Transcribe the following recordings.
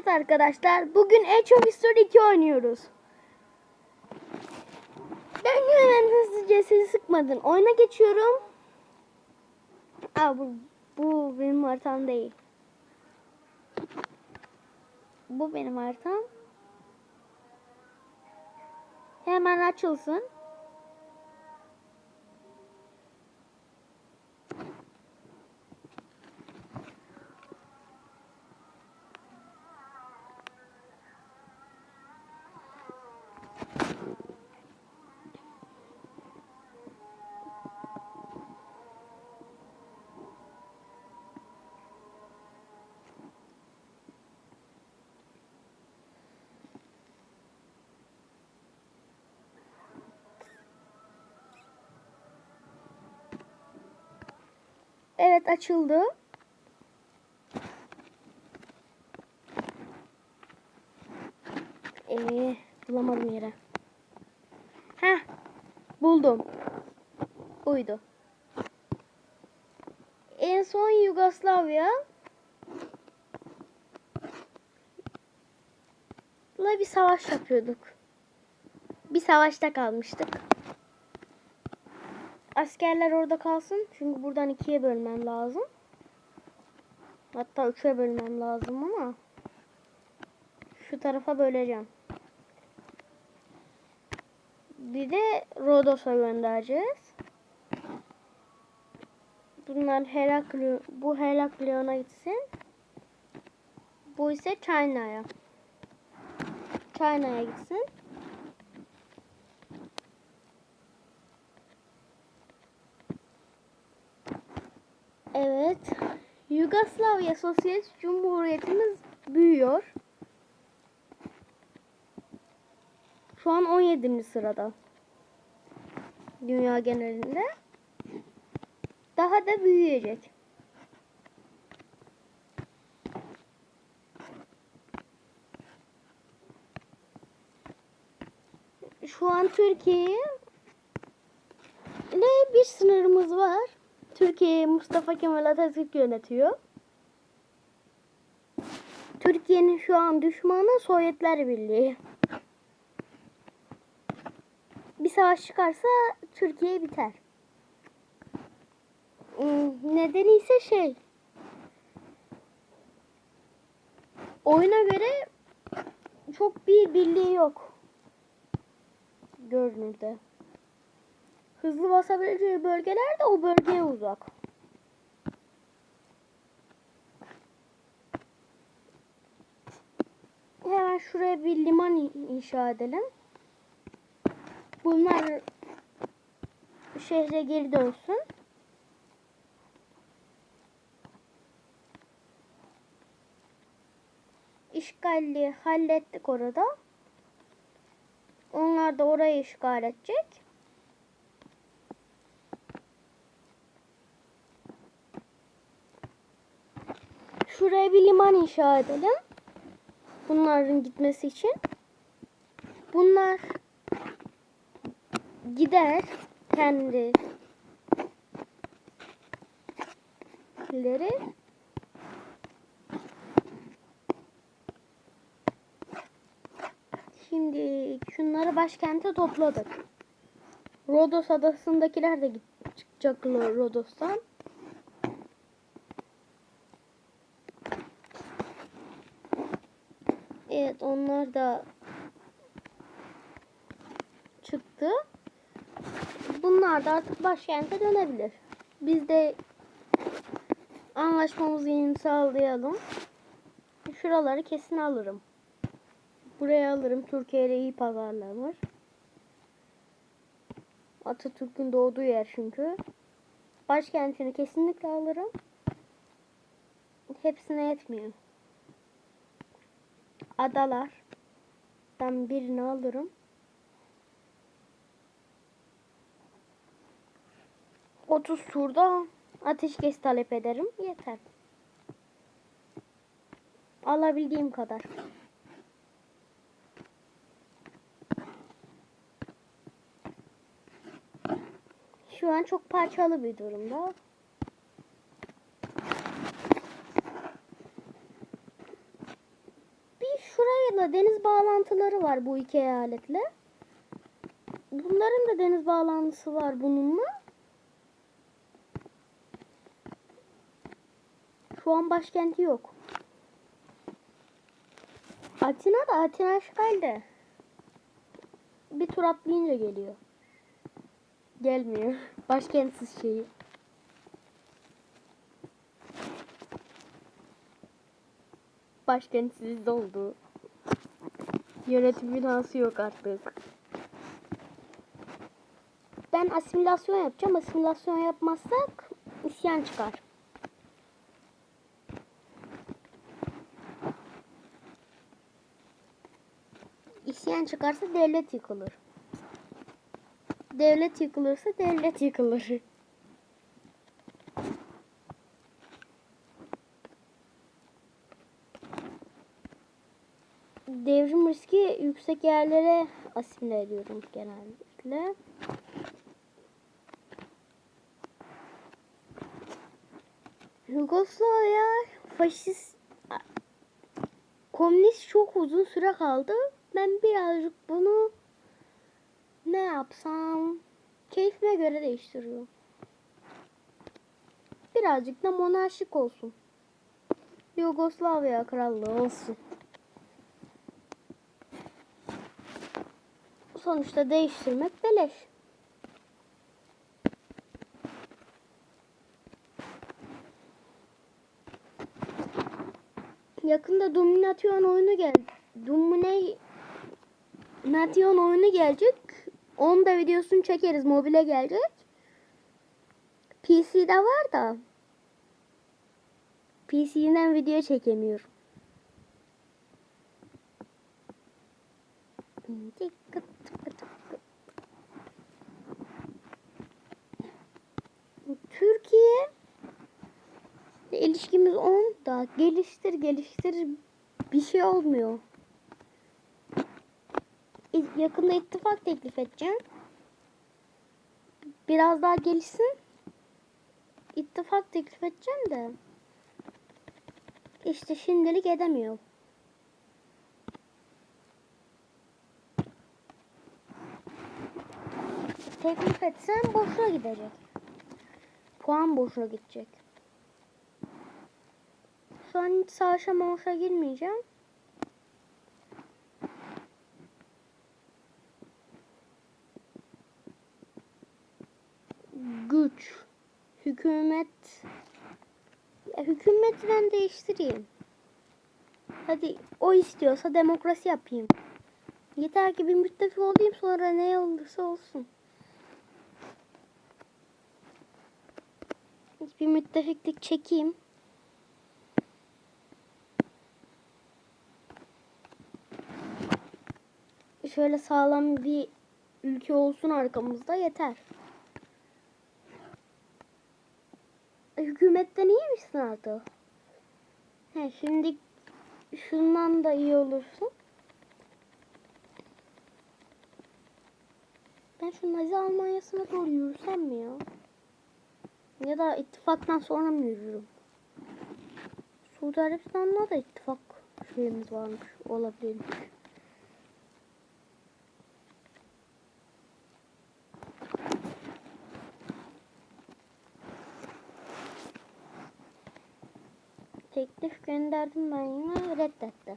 Evet arkadaşlar bugün Age of History 2 oynuyoruz. Ben hemen hızlıca sizi sıkmadın. Oyuna geçiyorum. Aa, bu, bu benim haritam değil. Bu benim haritam. Hemen açılsın. Evet açıldı. Ee, bulamadım yere. Heh, buldum. Buydu. En son Yugoslavya. La bir savaş yapıyorduk. Bir savaşta kalmıştık. Askerler orada kalsın. Çünkü buradan ikiye bölmem lazım. Hatta üçe bölmem lazım ama şu tarafa böleceğim. Bir de Rodos'a göndereceğiz. Bunlar Heraklion, bu Heraklion'a gitsin. Bu ise China'ya. China'ya gitsin. Evet. Yugoslavya Sosyalist Cumhuriyetimiz büyüyor. Şu an 17. sırada. Dünya genelinde. Daha da büyüyecek. Şu an Türkiye ile bir sınırımız var. Türkiye Mustafa Kemal Atatürk yönetiyor. Türkiye'nin şu an düşmanı Sovyetler Birliği. Bir savaş çıkarsa Türkiye biter. Hmm, Nedeni ise şey. Oyuna göre çok bir birliği yok. Görünürde. Hızlı basabileceği bölgeler de o bölgeye uzak. Hemen şuraya bir liman in- inşa edelim. Bunlar şehre geri dönsün. İşgali hallettik orada. Onlar da orayı işgal edecek. Şuraya bir liman inşa edelim. Bunların gitmesi için. Bunlar gider kendileri. Şimdi şunları başkente topladık. Rodos adasındakiler de git- çıkacak Rodos'tan. Evet onlar da çıktı. Bunlar da artık başkente dönebilir. Biz de anlaşmamızı imzalayalım. Şuraları kesin alırım. Buraya alırım. Türkiye'de iyi pazarlanır. Atatürk'ün doğduğu yer çünkü. Başkentini kesinlikle alırım. Hepsine yetmiyor. Adalar. Ben birini alırım. Otuz turda ateşkes talep ederim. Yeter. Alabildiğim kadar. Şu an çok parçalı bir durumda. Deniz bağlantıları var bu iki eyaletle. Bunların da deniz bağlantısı var bununla. Şu an başkenti yok. Atina da Atina işgalde. Bir tur atlayınca geliyor. Gelmiyor. Başkentsiz şeyi. Başkentsiz oldu. Yönetim binası yok artık. Ben asimilasyon yapacağım. Asimilasyon yapmazsak isyan çıkar. İsyan çıkarsa devlet yıkılır. Devlet yıkılırsa devlet yıkılır. Yüksek yerlere asimile ediyorum genellikle. Yugoslavya faşist komünist çok uzun süre kaldı. Ben birazcık bunu ne yapsam keyfime göre değiştiriyorum. Birazcık da monarşik olsun. Yugoslavya krallığı olsun. Sonuçta değiştirmek beleş. Yakında Domination oyunu gel. Domination oyunu gelecek. Onun da videosunu çekeriz. Mobile gelecek. PC'de var da. PC'den video çekemiyorum. Türkiye ilişkimiz 10 da geliştir geliştir bir şey olmuyor. Yakında ittifak teklif edeceğim. Biraz daha gelişsin. İttifak teklif edeceğim de. İşte şimdilik edemiyor. Teklif etsem boşuna gidecek. Puan boşuna gidecek. Şu an hiç savaşa mavaşa girmeyeceğim. Güç. Hükümet. Ya, hükümeti ben değiştireyim. Hadi o istiyorsa demokrasi yapayım. Yeter ki bir müttefik olayım sonra ne olursa olsun. Bir müttefiklik çekeyim. Şöyle sağlam bir ülke olsun arkamızda yeter. Hükümetten iyi misin artık? He, şimdi şundan da iyi olursun. Ben şu Nazi Almanya'sına doğru yürüsem mi ya? Ya da ittifaktan sonra mı yürürüm? Suudi Arabistan'da da ittifak şeyimiz varmış. Olabilirmiş. Teklif gönderdim ben yine reddetti.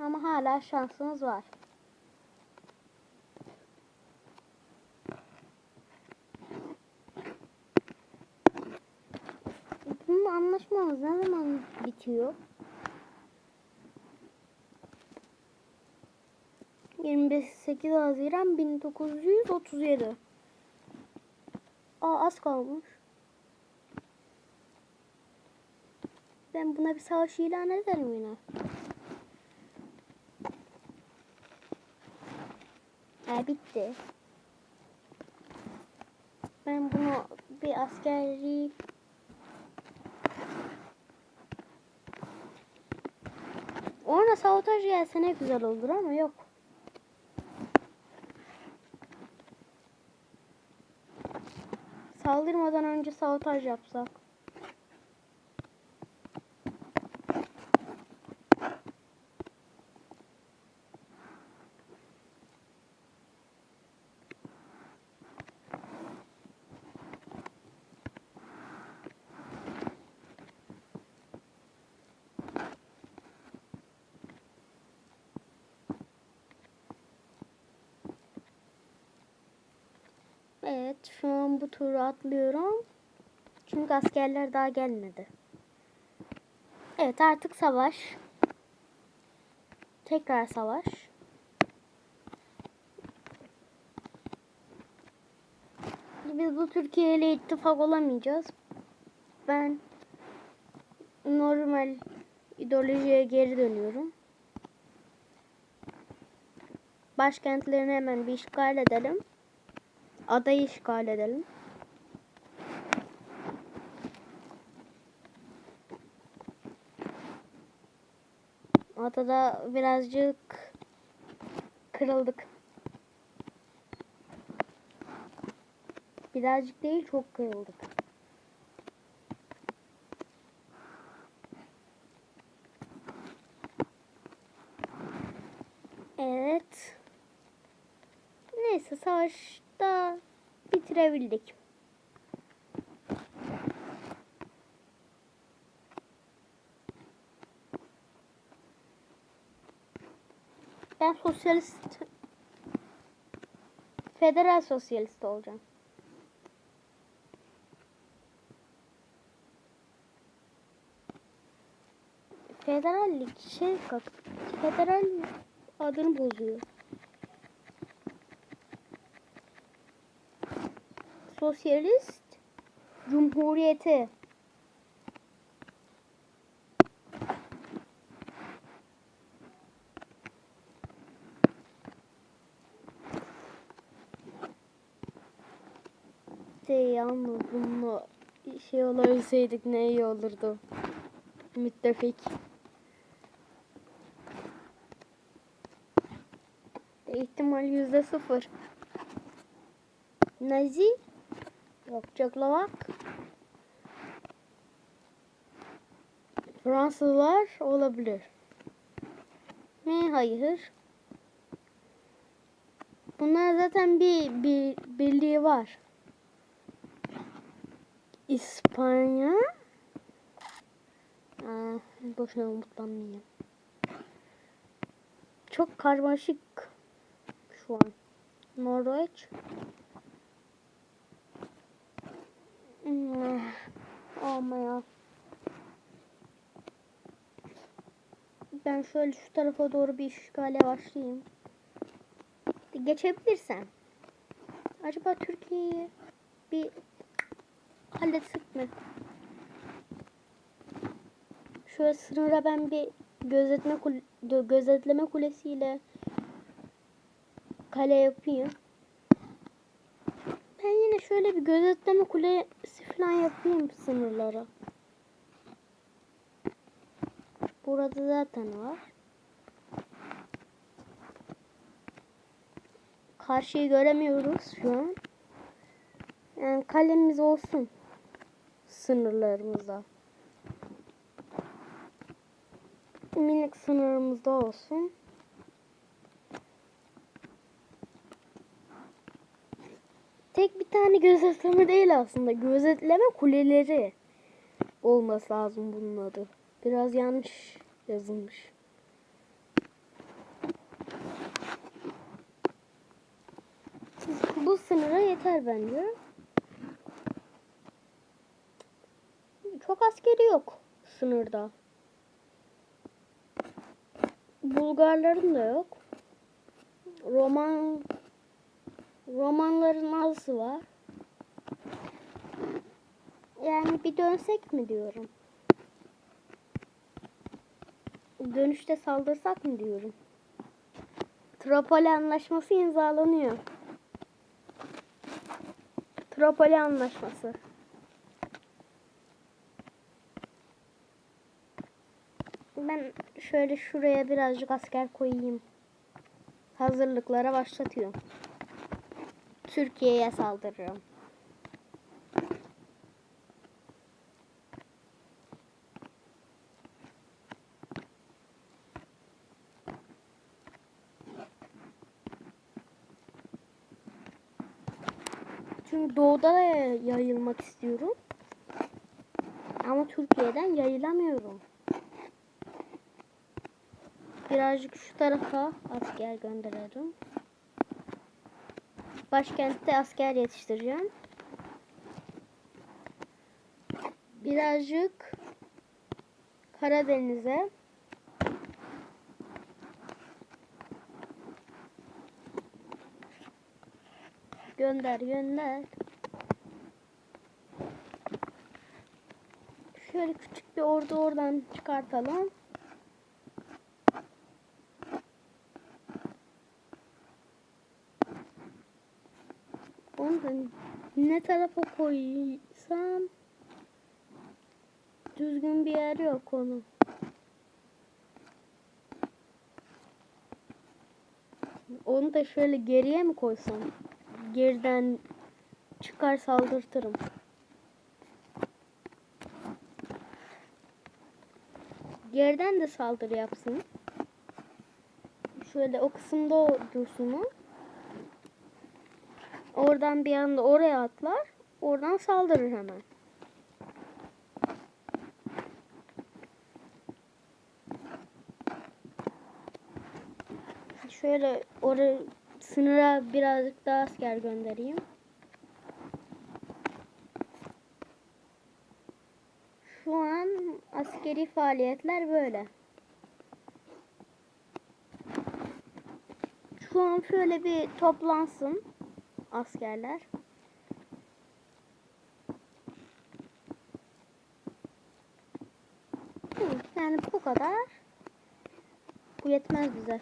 Ama hala şansınız var. Bununla anlaşmamız ne zaman bitiyor? 28 Haziran 1937. Aa az kalmış. Ben buna bir savaş ilan ederim yine. Ha bitti. Ben bunu bir askeri Ona sabotaj gelse ne güzel olur ama yok. Saldırmadan önce sabotaj yapsak. Evet şu an bu turu atlıyorum. Çünkü askerler daha gelmedi. Evet artık savaş. Tekrar savaş. Biz bu Türkiye ile ittifak olamayacağız. Ben normal ideolojiye geri dönüyorum. Başkentlerini hemen bir işgal edelim. Adayı işgal edelim. Adada birazcık kırıldık. Birazcık değil çok kırıldık. Evet. Neyse savaşta bitirebildik. Ben sosyalist federal sosyalist olacağım. Federallik şey. Federal adını bozuyor. Sosyalist Cumhuriyeti. De yalnız bununla şey olabilseydik ne iyi olurdu. Müttefik. İhtimal yüzde sıfır. Nazi yok Çekoslovak. Fransızlar olabilir. Ne hayır. Bunlar zaten bir, bir birliği var. İspanya. Aa, boşuna umutlanmayayım. Çok karmaşık şu an. Norveç. Ama ya. Ben şöyle şu tarafa doğru bir işgale başlayayım. Geçebilirsem. Acaba Türkiye'yi bir halletsek mi? Şöyle sınıra ben bir gözetleme kule, gözetleme kulesiyle kale yapayım. Yine şöyle bir gözetleme kulesi falan yapayım sınırlara. Burada zaten var. Karşıyı göremiyoruz şu an. Yani kalemiz olsun sınırlarımızda. Minik sınırımızda olsun. Tek bir tane gözetleme değil aslında. Gözetleme kuleleri olması lazım bunun adı. Biraz yanlış yazılmış. Bu sınıra yeter bence. Çok askeri yok sınırda. Bulgarların da yok. Roman Romanların azı var. Yani bir dönsek mi diyorum. Dönüşte saldırsak mı diyorum. Tropoli anlaşması imzalanıyor. Tropoli anlaşması. Ben şöyle şuraya birazcık asker koyayım. Hazırlıklara başlatıyorum. Türkiye'ye saldırıyorum. Çünkü doğuda da yayılmak istiyorum. Ama Türkiye'den yayılamıyorum. Birazcık şu tarafa asker gönderelim. Başkentte asker yetiştireceğim. Birazcık Karadeniz'e gönder gönder. Şöyle küçük bir ordu oradan çıkartalım. Da ne tarafa koysam düzgün bir yer yok onun. Onu da şöyle geriye mi koysam? Geriden çıkar saldırtırım. Geriden de saldırı yapsın. Şöyle o kısımda dursun. Oradan bir anda oraya atlar. Oradan saldırır hemen. Şöyle oraya sınıra birazcık daha asker göndereyim. Şu an askeri faaliyetler böyle. Şu an şöyle bir toplansın askerler. Yani bu kadar. Bu yetmez bize.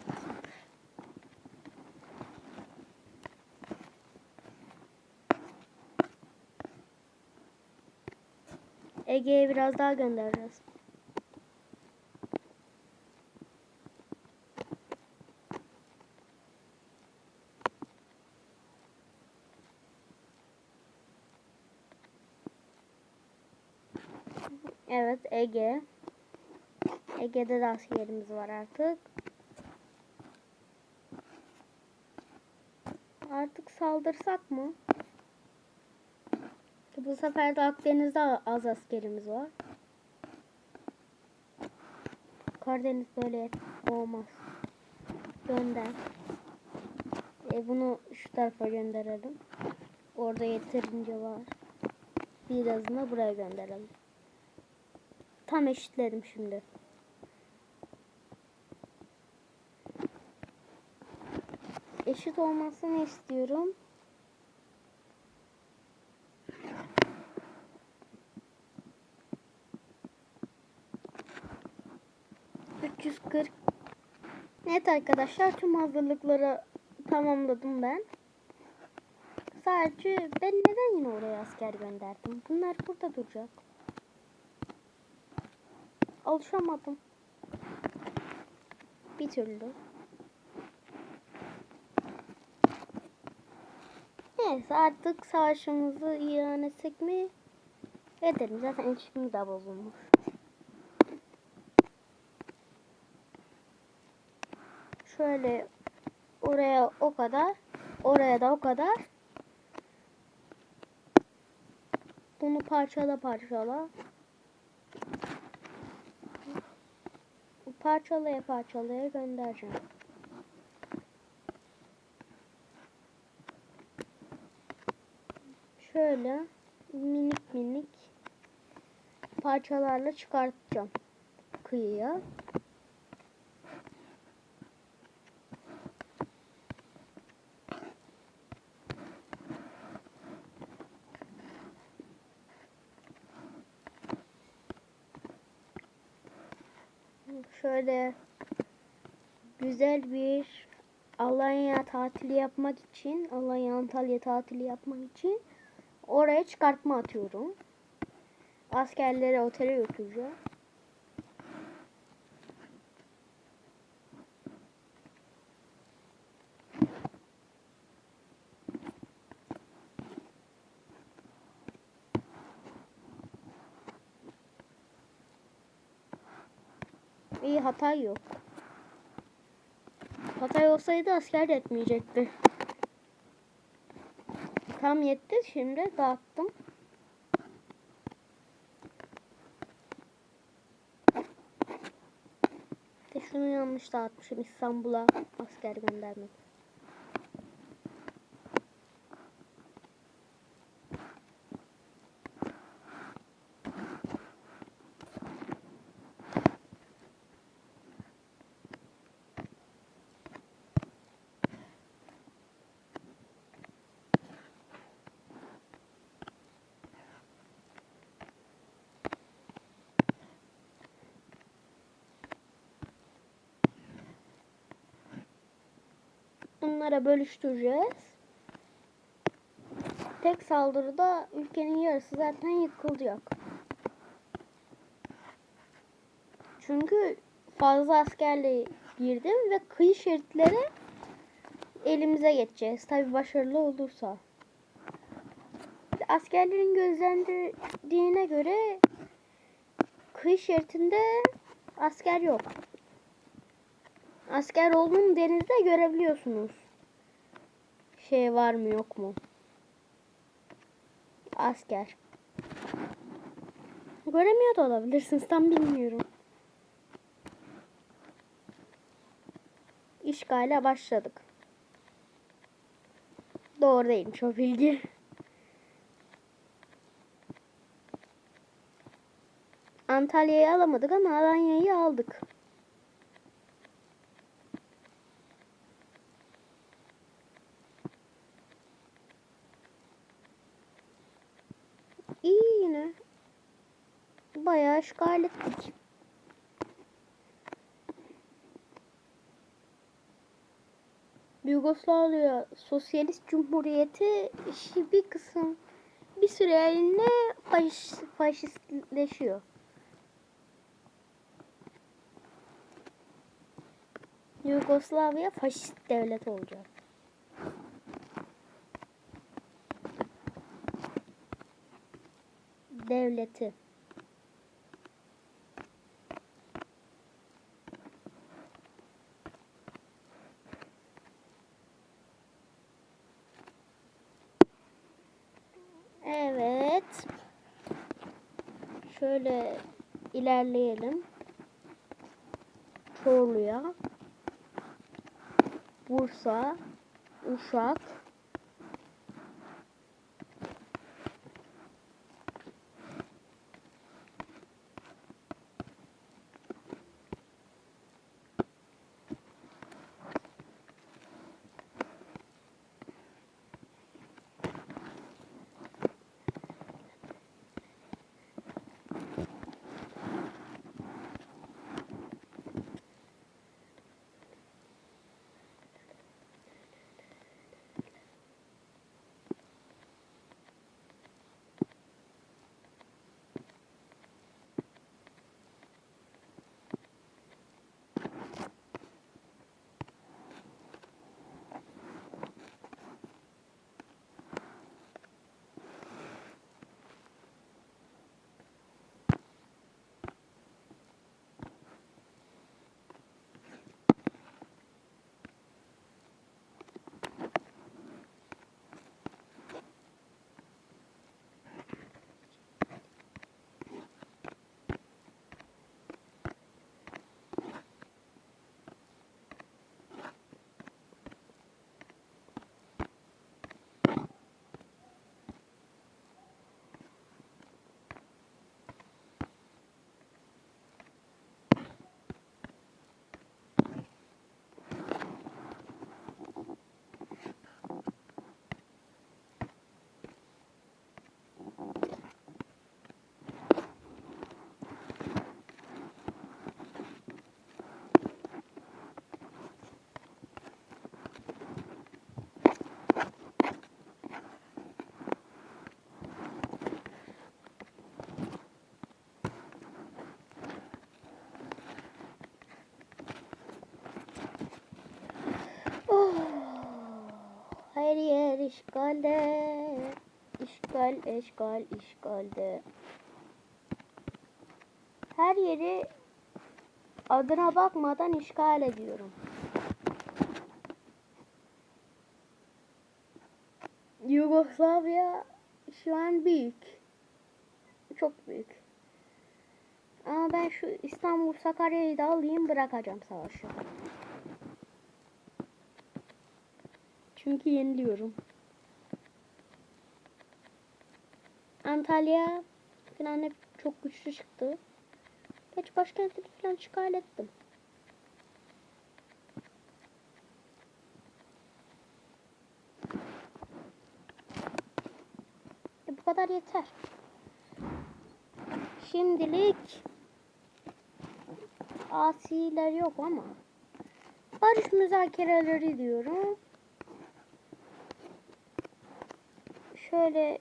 Ege'ye biraz daha göndereceğiz. Evet Ege. Ege'de de askerimiz var artık. Artık saldırsak mı? Bu sefer de Akdeniz'de az askerimiz var. Karadeniz böyle olmaz. Gönder. E bunu şu tarafa gönderelim. Orada yeterince var. Birazını buraya gönderelim. Tam eşitledim şimdi. Eşit olmasını istiyorum. Üç yüz kırk. Evet arkadaşlar tüm hazırlıkları tamamladım ben. Sadece ben neden yine oraya asker gönderdim? Bunlar burada duracak. Alışamadım. Bir türlü. Neyse artık savaşımızı ilan etsek mi? Edelim. Zaten ilişkimiz de bozulmuş. Şöyle oraya o kadar. Oraya da o kadar. Bunu parçala parçala. Parçalaya parçalaya göndereceğim. Şöyle minik minik parçalarla çıkartacağım kıyıya. Şöyle güzel bir Alanya tatili yapmak için, Alanya Antalya tatili yapmak için oraya çıkartma atıyorum. Askerleri otele götüreceğim. İyi hata yok. Hatay olsaydı asker yetmeyecekti. Tam yetti şimdi dağıttım. Şunu yanlış dağıtmışım İstanbul'a asker göndermek. Bunlara bölüştüreceğiz. Tek saldırıda ülkenin yarısı zaten yıkılacak. Çünkü fazla askerle girdim ve kıyı şeritleri elimize geçeceğiz. Tabi başarılı olursa. Askerlerin gözlendirdiğine göre kıyı şeridinde asker yok. Asker olduğunu denizde görebiliyorsunuz. Şey var mı yok mu? Asker. Göremiyor da olabilirsiniz tam bilmiyorum. İşgale başladık. Doğru değilmiş o bilgi. Antalya'yı alamadık ama Alanya'yı aldık. İyi yine. Bayağı işgal ettik. Yugoslavya Sosyalist Cumhuriyeti işi bir kısım bir süreliğine faş, faşistleşiyor. Yugoslavya faşist devlet olacak. Devleti. Evet. Şöyle ilerleyelim. Çorlu'ya. Bursa, Uşak, her yer işgalde. İşgal, işgal, işgalde. Her yeri adına bakmadan işgal ediyorum. Yugoslavya şu an büyük. Çok büyük. Ama ben şu İstanbul Sakarya'yı da alayım bırakacağım savaşı. Çünkü yeniliyorum. Antalya falan hep çok güçlü çıktı. Geç başkenti falan işgal ettim. E, bu kadar yeter. Şimdilik asiler yok ama barış müzakereleri diyorum. Şöyle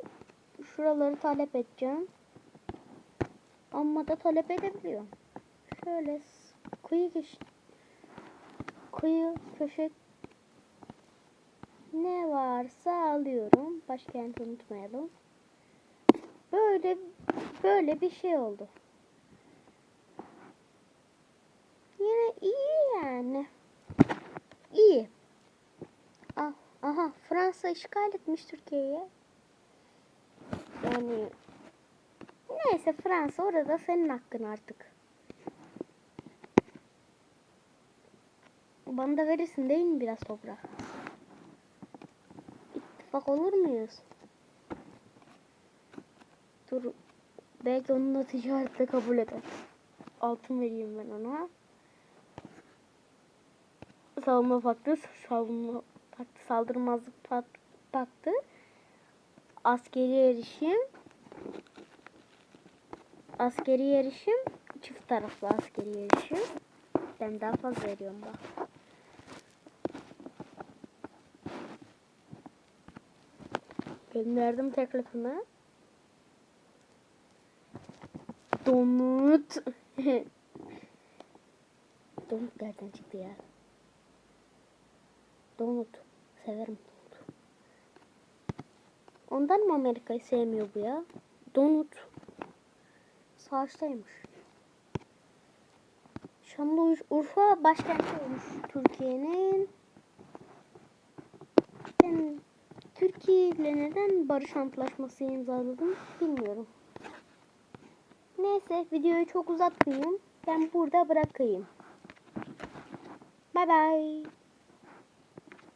şuraları talep edeceğim. Ama da talep edebiliyorum. Şöyle kıyı köşe kıyı köşe ne varsa alıyorum. Başkenti unutmayalım. Böyle böyle bir şey oldu. Yine iyi yani. İyi. Ah, aha Fransa işgal etmiş Türkiye'yi. Yani neyse Fransa orada senin hakkın artık. Bana da verirsin değil mi biraz toprak? İttifak olur muyuz? Dur. Belki onunla ticarette kabul eder. Altın vereyim ben ona. Savunma paktı, savunma paktı, saldırmazlık paktı. Askeri erişim. Askeri erişim. Çift taraflı askeri erişim. Ben daha fazla veriyorum bak. Gönderdim teklifimi. Donut. Donut nereden çıktı ya? Donut. Severim. Ondan mı Amerika'yı sevmiyor bu ya? Donut. Savaştaymış. Şanlıurfa başkenti olmuş Türkiye'nin. Ben Türkiye ile neden barış antlaşması imzaladım bilmiyorum. Neyse videoyu çok uzatmayayım. Ben burada bırakayım. Bye bye.